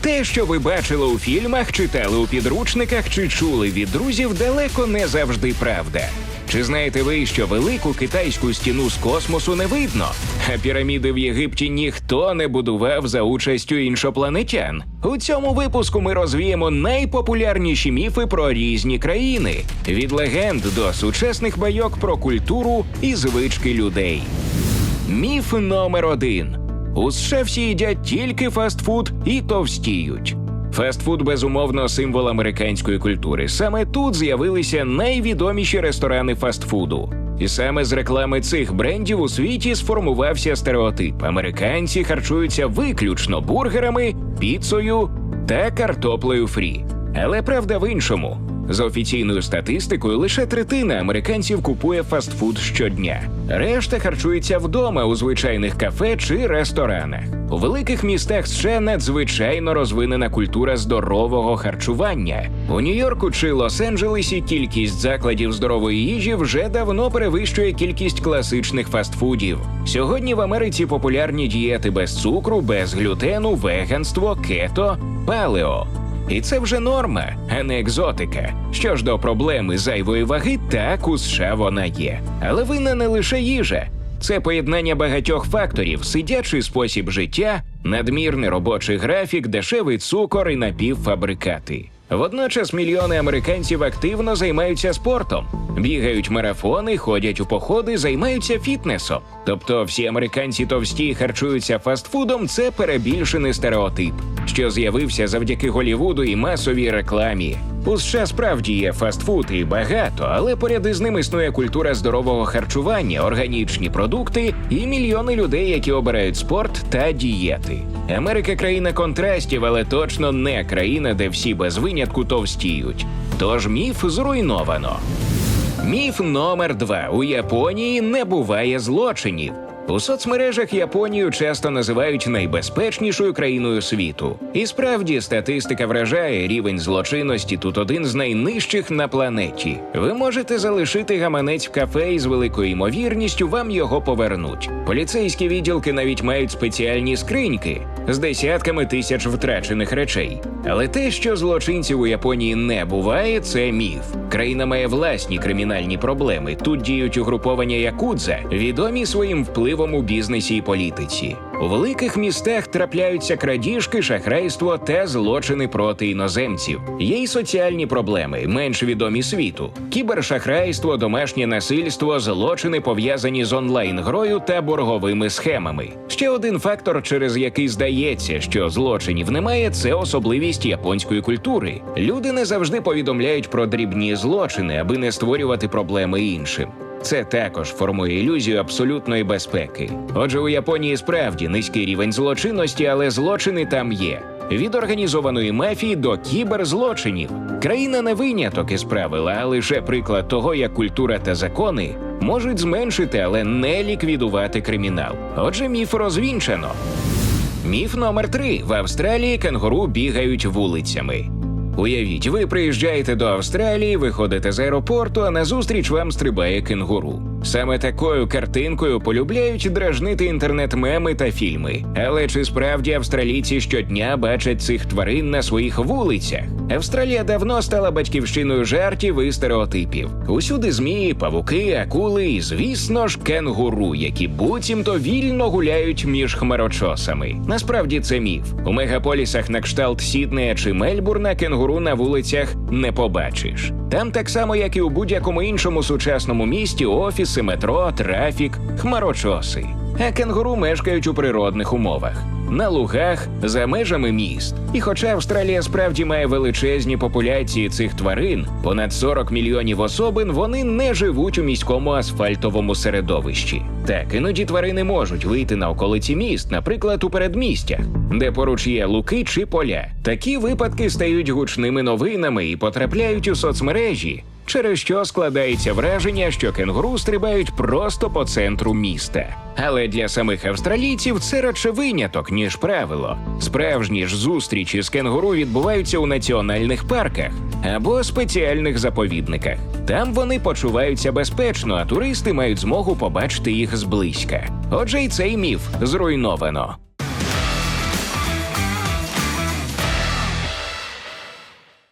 Те, що ви бачили у фільмах, читали у підручниках чи чули від друзів, далеко не завжди правда. Чи знаєте ви, що велику китайську стіну з космосу не видно? А піраміди в Єгипті ніхто не будував за участю іншопланетян. У цьому випуску ми розвіємо найпопулярніші міфи про різні країни від легенд до сучасних байок про культуру і звички людей. Міф номер один: у США всі їдять тільки фастфуд і товстіють. Фастфуд безумовно символ американської культури. Саме тут з'явилися найвідоміші ресторани фастфуду. І саме з реклами цих брендів у світі сформувався стереотип: американці харчуються виключно бургерами, піцею та картоплею фрі. Але правда в іншому. За офіційною статистикою, лише третина американців купує фастфуд щодня. Решта харчується вдома у звичайних кафе чи ресторанах. У великих містах США надзвичайно розвинена культура здорового харчування. У Нью-Йорку чи Лос-Анджелесі кількість закладів здорової їжі вже давно перевищує кількість класичних фастфудів. Сьогодні в Америці популярні дієти без цукру, без глютену, веганство, кето, палео. І це вже норма, а не екзотика. Що ж до проблеми зайвої ваги, так у США вона є. Але винна не лише їжа. Це поєднання багатьох факторів: сидячий спосіб життя, надмірний робочий графік, дешевий цукор і напівфабрикати. Водночас мільйони американців активно займаються спортом, бігають марафони, ходять у походи, займаються фітнесом. Тобто всі американці товсті харчуються фастфудом це перебільшений стереотип, що з'явився завдяки Голівуду і масовій рекламі. У США справді є фастфуд і багато, але поряд із ним існує культура здорового харчування, органічні продукти і мільйони людей, які обирають спорт та дієти. Америка країна контрастів, але точно не країна, де всі без винятку товстіють. Тож міф зруйновано. Міф номер два: у Японії не буває злочинів. У соцмережах Японію часто називають найбезпечнішою країною світу. І справді статистика вражає рівень злочинності тут один з найнижчих на планеті. Ви можете залишити гаманець в кафе і з великою ймовірністю вам його повернуть. Поліцейські відділки навіть мають спеціальні скриньки з десятками тисяч втрачених речей. Але те, що злочинців у Японії не буває, це міф. Країна має власні кримінальні проблеми. Тут діють угруповання якудза, відомі своїм впливом у бізнесі і політиці. У великих містах трапляються крадіжки, шахрайство та злочини проти іноземців. Є й соціальні проблеми, менш відомі світу: кібершахрайство, домашнє насильство, злочини пов'язані з онлайн-грою та борговими схемами. Ще один фактор, через який здається, що злочинів немає, це особливість японської культури. Люди не завжди повідомляють про дрібні злочини, аби не створювати проблеми іншим. Це також формує ілюзію абсолютної безпеки. Отже, у Японії справді низький рівень злочинності, але злочини там є. Від організованої мафії до кіберзлочинів. Країна не виняток із правила, а лише приклад того, як культура та закони можуть зменшити, але не ліквідувати кримінал. Отже, міф розвінчано. Міф номер три: в Австралії кенгуру бігають вулицями. Уявіть, ви приїжджаєте до Австралії, виходите з аеропорту, а назустріч вам стрибає кенгуру. Саме такою картинкою полюбляють дражнити інтернет-меми та фільми. Але чи справді австралійці щодня бачать цих тварин на своїх вулицях? Австралія давно стала батьківщиною жартів і стереотипів. Усюди змії, павуки, акули і, звісно ж, кенгуру, які буцімто вільно гуляють між хмарочосами. Насправді це міф. У мегаполісах на кшталт Сіднея чи Мельбурна кенгуру на вулицях не побачиш. Там так само, як і у будь-якому іншому сучасному місті, офіси, метро, трафік, хмарочоси. А кенгуру мешкають у природних умовах. На лугах за межами міст. І хоча Австралія справді має величезні популяції цих тварин, понад 40 мільйонів особин, вони не живуть у міському асфальтовому середовищі. Так, іноді тварини можуть вийти на околиці міст, наприклад, у передмістях, де поруч є луки чи поля. Такі випадки стають гучними новинами і потрапляють у соцмережі, через що складається враження, що кенгуру стрибають просто по центру міста. Але для самих австралійців це радше виняток, ніж правило. Справжні ж зустрічі з кенгуру відбуваються у національних парках або спеціальних заповідниках. Там вони почуваються безпечно, а туристи мають змогу побачити їх зблизька. Отже, і цей міф зруйновано.